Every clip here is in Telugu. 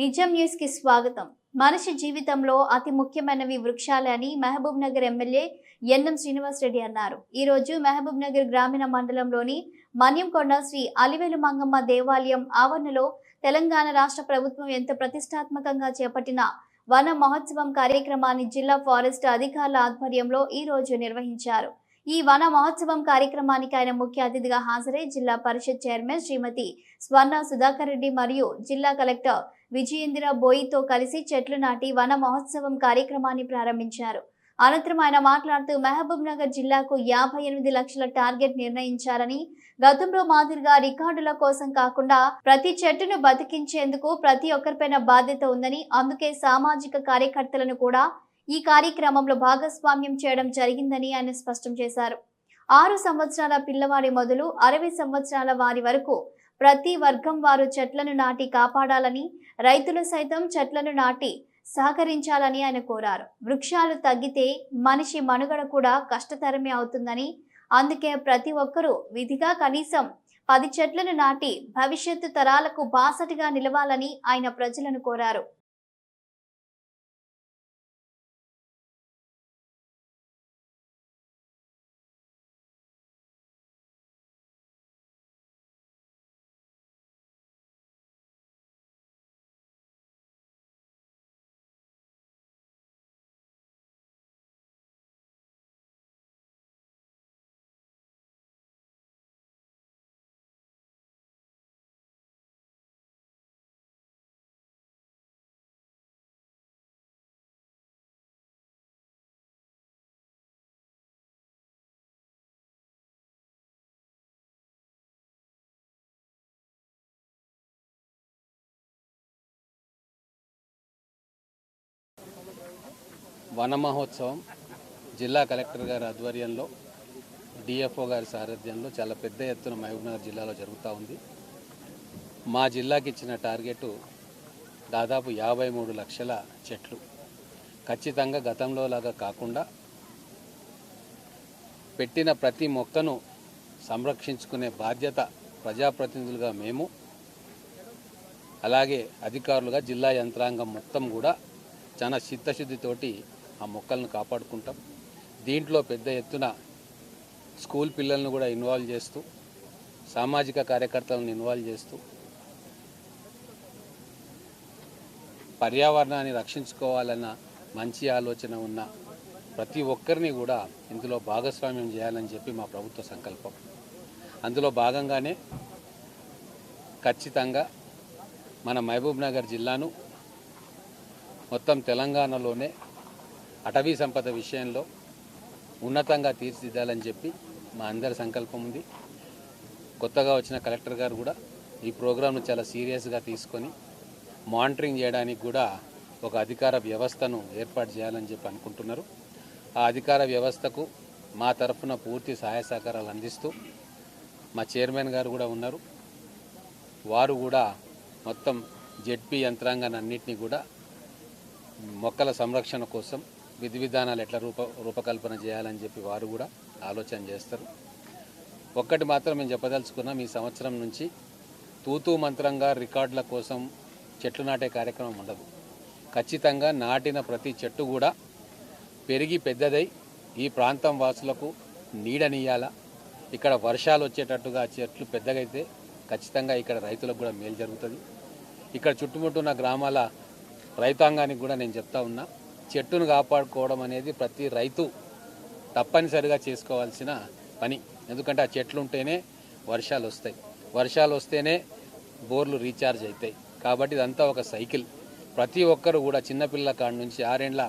నిజం న్యూస్కి స్వాగతం. మనిషి జీవితంలో అతి ముఖ్యమైనవి వృక్షాలే అని Mahabubnagar MLA N M Srinivas Reddy అన్నారు. ఈ రోజు మహబూబ్ నగర్ గ్రామీణ మండలంలోని మన్యంకొండ శ్రీ అలివేలు మంగమ్మ దేవాలయం ఆవరణలో తెలంగాణ రాష్ట్ర ప్రభుత్వం ఎంత ప్రతిష్టాత్మకంగా చేపట్టిన వన మహోత్సవం కార్యక్రమాన్ని జిల్లా ఫారెస్ట్ అధికారుల ఆధ్వర్యంలో ఈ రోజు నిర్వహించారు. ఈ వన మహోత్సవం కార్యక్రమానికి ఆయన ముఖ్య అతిథిగా హాజరై జిల్లా పరిషత్ చైర్మన్ శ్రీమతి స్వర్ణ సుధాకర్ రెడ్డి మరియు జిల్లా కలెక్టర్ విజయేంద్ర బోయితో కలిసి చెట్లు నాటి వన మహోత్సవం కార్యక్రమాన్ని ప్రారంభించారు. అనంతరం ఆయన మాట్లాడుతూ మహబూబ్ నగర్ జిల్లాకు యాభై ఎనిమిది లక్షల టార్గెట్ నిర్ణయించారని గతంలో మాదిరిగా రికార్డుల కోసం కాకుండా ప్రతి చెట్టును బతికించేందుకు ప్రతి ఒక్కరిపైన బాధ్యత ఉందని అందుకే సామాజిక కార్యకర్తలను కూడా ఈ కార్యక్రమంలో భాగస్వామ్యం చేయడం జరిగిందని ఆయన స్పష్టం చేశారు. ఆరు సంవత్సరాల పిల్లవాడి మొదలు అరవై సంవత్సరాల వారి వరకు ప్రతి వర్గం వారు చెట్లను నాటి కాపాడాలని రైతులు సైతం చెట్లను నాటి సహకరించాలని ఆయన కోరారు. వృక్షాలు తగ్గితే మనిషి మనుగడ కూడా కష్టతరమే అవుతుందని అందుకే ప్రతి ఒక్కరూ విధిగా కనీసం పది చెట్లను నాటి భవిష్యత్తు తరాలకు బాసటిగా నిలవాలని ఆయన ప్రజలను కోరారు. వన మహోత్సవం జిల్లా కలెక్టర్ గారి ఆధ్వర్యంలో డిఎఫ్ఓ గారి సారథ్యంలో చాలా పెద్ద ఎత్తున మహబూబ్నగర్ జిల్లాలో జరుగుతూ ఉంది. మా జిల్లాకి ఇచ్చిన టార్గెట్ దాదాపు యాభై మూడు లక్షల చెట్లు. ఖచ్చితంగా గతంలో లాగా కాకుండా పెట్టిన ప్రతి మొక్కను సంరక్షించుకునే బాధ్యత ప్రజాప్రతినిధులుగా మేము అలాగే అధికారులుగా జిల్లా యంత్రాంగం మొత్తం కూడా చాలా చిత్తశుద్ధితోటి ఆ మొక్కలను కాపాడుకుంటాం. దీంట్లో పెద్ద ఎత్తున స్కూల్ పిల్లలను కూడా ఇన్వాల్వ్ చేస్తూ సామాజిక కార్యకర్తలను ఇన్వాల్వ్ చేస్తూ పర్యావరణాన్ని రక్షించుకోవాలన్న మంచి ఆలోచన ఉన్న ప్రతి ఒక్కరిని కూడా ఇందులో భాగస్వామ్యం చేయాలని చెప్పి మా ప్రభుత్వ సంకల్పం. అందులో భాగంగానే ఖచ్చితంగా మన మహబూబ్ నగర్ జిల్లాను మొత్తం తెలంగాణలోనే అటవీ సంపద విషయంలో ఉన్నతంగా తీర్చిదిద్దాలని చెప్పి మా అందరి సంకల్పం ఉంది. కొత్తగా వచ్చిన కలెక్టర్ గారు కూడా ఈ ప్రోగ్రాంను చాలా సీరియస్గా తీసుకొని మానిటరింగ్ చేయడానికి కూడా ఒక అధికార వ్యవస్థను ఏర్పాటు చేయాలని చెప్పి అనుకుంటున్నారు. ఆ అధికార వ్యవస్థకు మా తరఫున పూర్తి సహాయ సహకారాలు అందిస్తూ మా చైర్మన్ గారు కూడా ఉన్నారు. వారు కూడా మొత్తం జెడ్పీ యంత్రాంగాన్ని అన్నింటినీ కూడా మొక్కల సంరక్షణ కోసం విధి విధానాలు ఎట్లా రూప రూపకల్పన చేయాలని చెప్పి వారు కూడా ఆలోచన చేస్తారు. ఒక్కటి మాత్రం మేము చెప్పదలుచుకున్నాం ఈ సంవత్సరం నుంచి తూతూ మంత్రంగా రికార్డుల కోసం చెట్లు నాటే కార్యక్రమం ఉండదు. ఖచ్చితంగా నాటిన ప్రతి చెట్టు కూడా పెరిగి పెద్దదై ఈ ప్రాంతం వాసులకు నీడనియాల ఇక్కడ వర్షాలు వచ్చేటట్టుగా చెట్లు పెద్దగైతే ఖచ్చితంగా ఇక్కడ రైతులకు కూడా మేలు జరుగుతుంది. ఇక్కడ చుట్టుముట్టున్న గ్రామాల రైతాంగానికి కూడా నేను చెప్తా ఉన్నా చెట్టును కాపాడుకోవడం అనేది ప్రతి రైతు తప్పనిసరిగా చేసుకోవాల్సిన పని. ఎందుకంటే ఆ చెట్లు ఉంటేనే వర్షాలు వస్తాయి. వర్షాలు వస్తేనే బోర్లు రీఛార్జ్ అవుతాయి కాబట్టి ఇదంతా ఒక సైకిల్. ప్రతి ఒక్కరు కూడా చిన్నపిల్లల కాడ నుంచి ఆరేండ్ల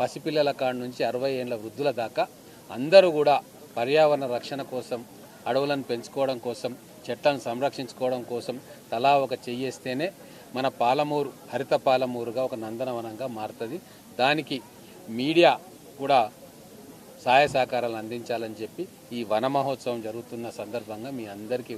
పసిపిల్లల కాడ నుంచి అరవై ఏండ్ల వృద్ధుల దాకా అందరూ కూడా పర్యావరణ రక్షణ కోసం అడవులను పెంచుకోవడం కోసం చెట్లను సంరక్షించుకోవడం కోసం తలా ఒక చెయ్యేస్తేనే మన పాలమూరు హరిత పాలమూరుగా ఒక నందనవనంగా మారుతుంది. దానికి మీడియా కూడా సహాయ సహకారాలు అందించాలని చెప్పి ఈ వన మహోత్సవం జరుగుతున్న సందర్భంగా మీ అందరికీ